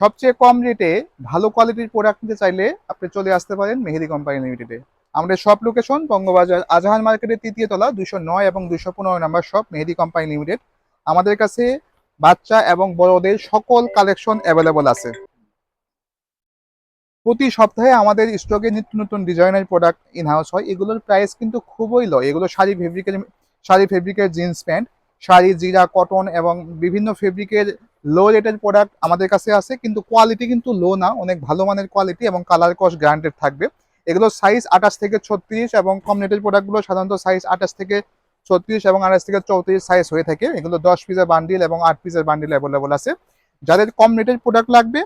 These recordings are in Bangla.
সবচেয়ে কম রেটে ভালো কোয়ালিটির প্রোডাক্ট নিতে চাইলে আপনি চলে আসতে পারেন মেহেদি কোম্পানি লিমিটেডে আমাদের শপ লোকেশন বঙ্গবাজার আজাহান মার্কেটের তৃতীয় তলা দুশো নয় এবং দুশো পনেরো number shop Mehedi company limited আমাদের কাছে বাচ্চা এবং বড়দের সকল কালেকশন অ্যাভেলেবল আছে। প্রতি সপ্তাহে আমাদের স্টকে নিত্য নতুন ডিজাইনের প্রোডাক্ট ইন হাউস হয়। এগুলোর প্রাইস কিন্তু খুবই লো এগুলো শাড়ি ফেব্রিকের শাড়ি ফেব্রিকের জিন্স প্যান্ট শাড়ি, জিরা কটন এবং বিভিন্ন ফেব্রিকের লো রেটের প্রোডাক্ট আমাদের কাছে আছে, কিন্তু কোয়ালিটি কিন্তু লো না, অনেক ভালো মানের কোয়ালিটি এবং কালার কস্ট গ্যারান্টেড থাকবে। এগুলো সাইজ আঠাশ থেকে ছত্রিশ এবং কম রেটের প্রোডাক্টগুলো সাধারণত সাইজ আঠাশ থেকে ছত্রিশ এবং আঠাশ থেকে চৌত্রিশ সাইজ হয়ে থাকে। এগুলো দশ পিসের বান্ডিল এবং আট পিসের বান্ডিল অ্যাভেলেবল আছে। যাদের কম রেটের প্রোডাক্ট লাগবে,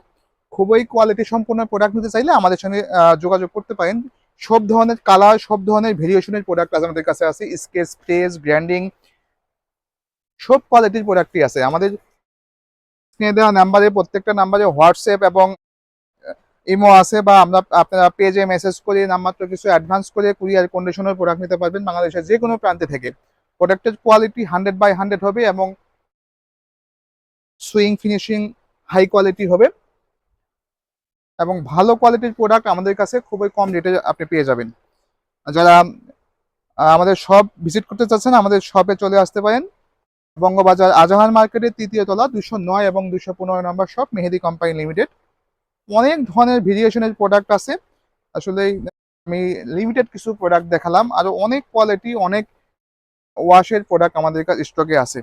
খুবই কোয়ালিটি সম্পূর্ণ প্রোডাক্ট নিতে চাইলে আমাদের সঙ্গে যোগাযোগ করতে পারেন। সব ধরনের কালার সব ধরনের ভেরিয়েশনের প্রোডাক্ট আছে আমাদের কাছে আছে। স্কেচ ফ্রেজ ব্র্যান্ডিং সব কোয়ালিটির প্রোডাক্টই আছে। আমাদের স্ক্রিনে দেওয়া নাম্বারে, প্রত্যেকটা নাম্বারে হোয়াটসঅ্যাপ এবং ইমো আছে বা আমরা আপনারা পেজে মেসেজ করে নামমাত্র কিছু অ্যাডভান্স করে কুরিয়ার কন্ডিশনের প্রোডাক্ট নিতে পারবেন বাংলাদেশের যে কোনো প্রান্তে থেকে। প্রোডাক্টের কোয়ালিটি হান্ড্রেড বাই হান্ড্রেড হবে এবং সুইং ফিনিশিং হাই কোয়ালিটি হবে এবং ভালো কোয়ালিটির প্রোডাক্ট আমাদের কাছে খুবই কম রেটে আপনি পেয়ে যাবেন। যারা আমাদের সব ভিজিট করতে চাচ্ছেন, আমাদের শপে চলে আসতে পারেন। বঙ্গবাজার আজহার মার্কেটের তৃতীয় তলা, দুশো নয় এবং দুশো পনেরো number shop, Mehedi company limited. অনেক ধরনের ভেরিয়েশনের প্রোডাক্ট আছে। আসলে আমি লিমিটেড কিছু প্রোডাক্ট দেখালাম। আরও অনেক কোয়ালিটি অনেক ওয়াশের প্রোডাক্ট আমাদের কাছে স্টকে আছে।